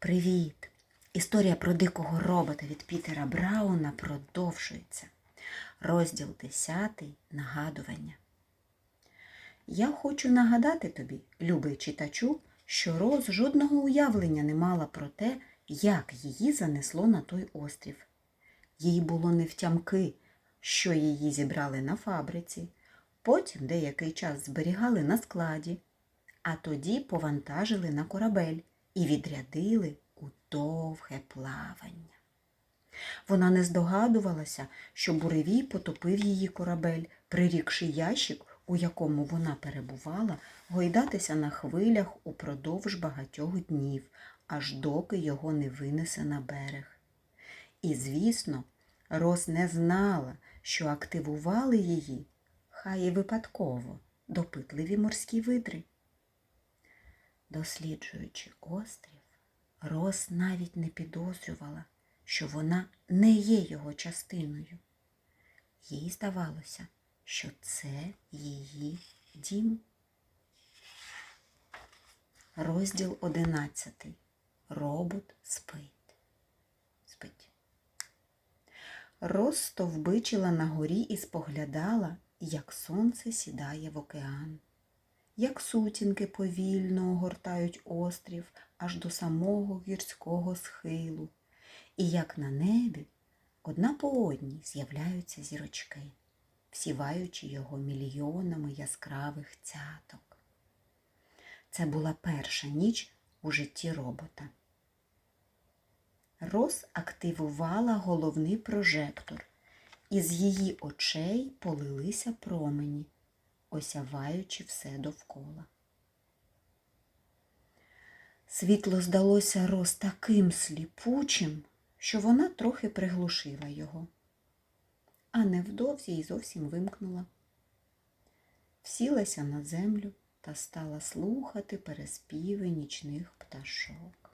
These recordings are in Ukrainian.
Привіт! Історія про дикого робота від Пітера Брауна продовжується. Розділ 10. Нагадування. Я хочу нагадати тобі, любий читачу, що Роз жодного уявлення не мала про те, як її занесло на той острів. Їй було невтямки, що її зібрали на фабриці, потім деякий час зберігали на складі, а тоді повантажили на корабель і відрядили у довге плавання. Вона не здогадувалася, що буревій потопив її корабель, прирікши ящик, у якому вона перебувала, гойдатися на хвилях упродовж багатьох днів, аж доки його не винесе на берег. І, звісно, Рос не знала, що активували її, хай і випадково, допитливі морські видри. Досліджуючи острів, Рос навіть не підозрювала, що вона не є його частиною. Їй здавалося, що це її дім. Розділ одинадцятий. Робот спить. Спить. Рос стовбичила на горі і споглядала, як сонце сідає в океан як сутінки повільно огортають острів аж до самого гірського схилу, і як на небі одна по одній з'являються зірочки, всіваючи його мільйонами яскравих цяток. Це була перша ніч у житті робота. Рос активувала головний прожектор, і з її очей полилися промені осяваючи все довкола. Світло здалося Рос таким сліпучим, що вона трохи приглушила його, а невдовзі й зовсім вимкнула. Всілася на землю та стала слухати переспіви нічних пташок.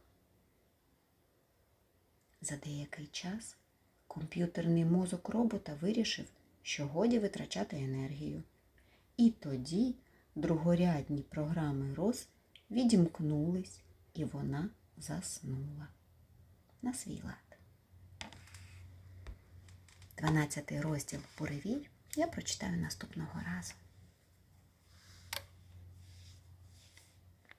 За деякий час комп'ютерний мозок робота вирішив, що годі витрачати енергію. І тоді другорядні програми роз відімкнулись, і вона заснула на свій лад. Дванадцятий розділ Буревій я прочитаю наступного разу.